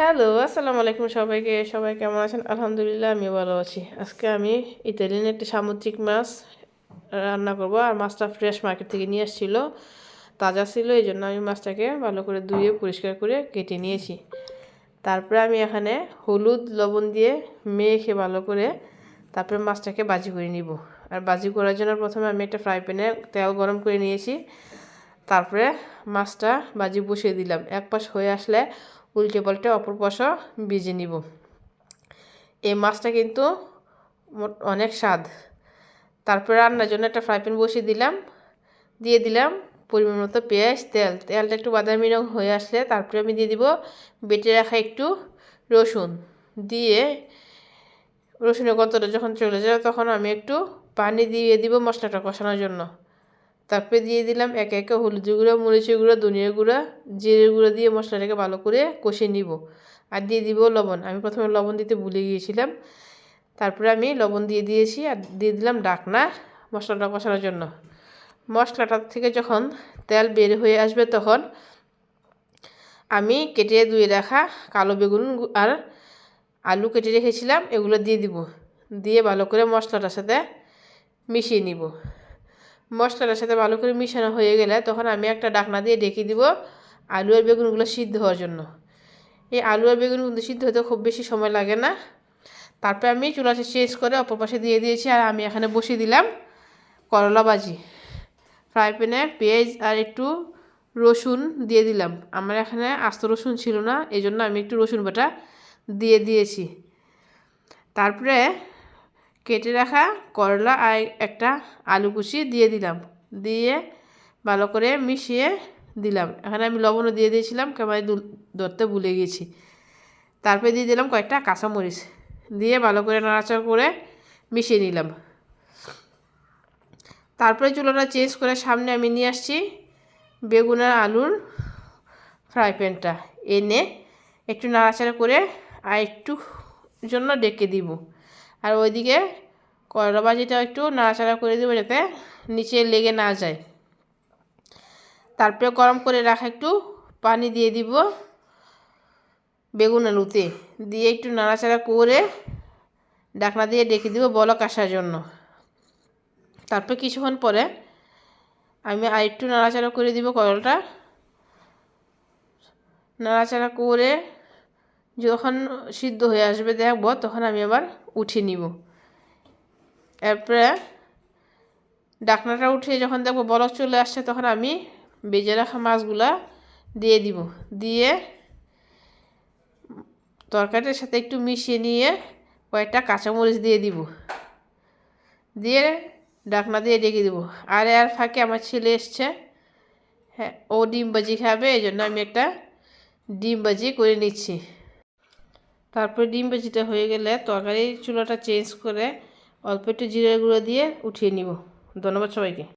Hello আসসালামু আলাইকুম সবাইকে। সবাই কেমন আছেন? আলহামদুলিল্লাহ আমি ভালো আছি। আজকে আমি ইতালিয়ান একটি সামুদ্রিক মাছ রান্না করব, আর মাছটা ফ্রেশ মার্কেট থেকে নিয়ে আসছিল। তাজা ছিল, এই জন্য আমি মাছটাকে ভালো করে ধুয়ে পরিষ্কার করে কেটে নিয়েছি। তারপরে আমি এখানে হলুদ, লবণ দিয়ে মেখে ভালো করে তারপরে মাছটাকে বাজি করে নিব। আর বাজি করার জন্য প্রথমে আমি একটা ফ্রাই প্যানে তেল গরম করে নিয়েছি। তারপরে মাছটা বাজি বসিয়ে দিলাম। এক পাশ হয়ে আসলে উল্টে পাল্টে অপর পাশও ভিজে নিব। এই মাছটা কিন্তু অনেক স্বাদ। তারপরে রান্নার জন্য একটা ফ্রাই প্যান বসিয়ে দিলাম। দিয়ে দিলাম পরিমাণ মতো পেঁয়াজ, তেল। তেলটা একটু বাদামি রঙ হয়ে আসলে তারপরে আমি দিয়ে দিব বেটে রাখা একটু রসুন। দিয়ে রসুনের গন্তটা যখন চলে যাবে তখন আমি একটু পানি দিয়ে দিব মশলাটা কষানোর জন্য। তারপরে দিয়ে দিলাম একে একে হলুদ গুঁড়ো মরিচের গুঁড়ো, ধনিয়া গুঁড়ো, জিরে গুঁড়ো দিয়ে মশলাটাকে ভালো করে কষে নিব। আর দিয়ে দিব লবণ। আমি প্রথমে লবণ দিতে ভুলে গিয়েছিলাম। তারপরে আমি লবণ দিয়ে দিয়েছি আর দিয়ে দিলাম ডাকনা মশলাটা কষানোর জন্য। মশলাটা থেকে যখন তেল বের হয়ে আসবে তখন আমি কেটে ধুয়ে রাখা কালো বেগুন আর আলু কেটে রেখেছিলাম, এগুলো দিয়ে দিব। দিয়ে ভালো করে মশলাটার সাথে মিশিয়ে নিব। মশলাটার সাথে ভালো করে মিশানো হয়ে গেলে তখন আমি একটা ডাকনা দিয়ে ডেকে দিব আলু আর বেগুনগুলো সিদ্ধ হওয়ার জন্য। এই আলু আর বেগুন কিন্তু সিদ্ধ হতে খুব বেশি সময় লাগে না। তারপরে আমি চুলাটা চেঞ্জ করে অপর পাশে দিয়ে দিয়েছি আর আমি এখানে বসিয়ে দিলাম করলা ভাজি। ফ্রাই প্যানে পেঁয়াজ আর একটু রসুন দিয়ে দিলাম। আমার এখানে আস্ত রসুন ছিল না এই জন্য আমি একটু রসুন বাটা দিয়ে দিয়েছি। তারপরে কেটে রাখা করলা আর একটা আলু কুচি দিয়ে দিলাম। দিয়ে ভালো করে মিশিয়ে দিলাম। এখানে আমি লবণও দিয়ে দিয়েছিলাম কেমন ধরতে ভুলে গেছি। তারপরে দিয়ে দিলাম কয়েকটা কাঁচামরিচ। দিয়ে ভালো করে নাড়াচাড়া করে মিশিয়ে নিলাম। তারপরে চুলোটা চেঞ্জ করে সামনে আমি নিয়ে আসছি বেগুন আর আলুর ফ্রাই প্যানটা। এনে একটু নাড়াচাড়া করে আর একটু জন্য ডেকে দিব। আর ওইদিকে করলা ভাজিটা একটু নাড়াচাড়া করে দেবো যাতে নিচে লেগে না যায়। তারপরে গরম করে রাখা একটু পানি দিয়ে দিব বেগুন আলুতে। দিয়ে একটু নাড়াচাড়া করে ডাকনা দিয়ে ডেকে দিব বলক আসার জন্য। তারপর কিছুক্ষণ পরে আমি আর একটু নাড়াচাড়া করে দিব করলটা। নাড়াচাড়া করে যখন সিদ্ধ হয়ে আসবে দেখব, তখন আমি আবার উঠিয়ে নিব। এরপরে ডাকনাটা উঠে যখন দেখব বলক চলে আসছে, তখন আমি বেজে রাখা মাছগুলা দিয়ে দিব। দিয়ে তরকারিটার সাথে একটু মিশিয়ে নিয়ে কয়েকটা কাঁচামরিচ দিয়ে দিব। দিয়ে ডাকনা দিয়ে ডেকে দিব। আর আর ফাঁকে আমার ছেলে এসছে। হ্যাঁ ও ডিম বাজি খাবে এই জন্য আমি একটা ডিম বাজি করে নিচ্ছি। তারপরে ডিম ভাজিটা হয়ে গেলে তরকারি চুলাটা চেঞ্জ করে অল্প একটু জিরে গুঁড়ো দিয়ে উঠিয়ে নিব। ধন্যবাদ সবাইকে।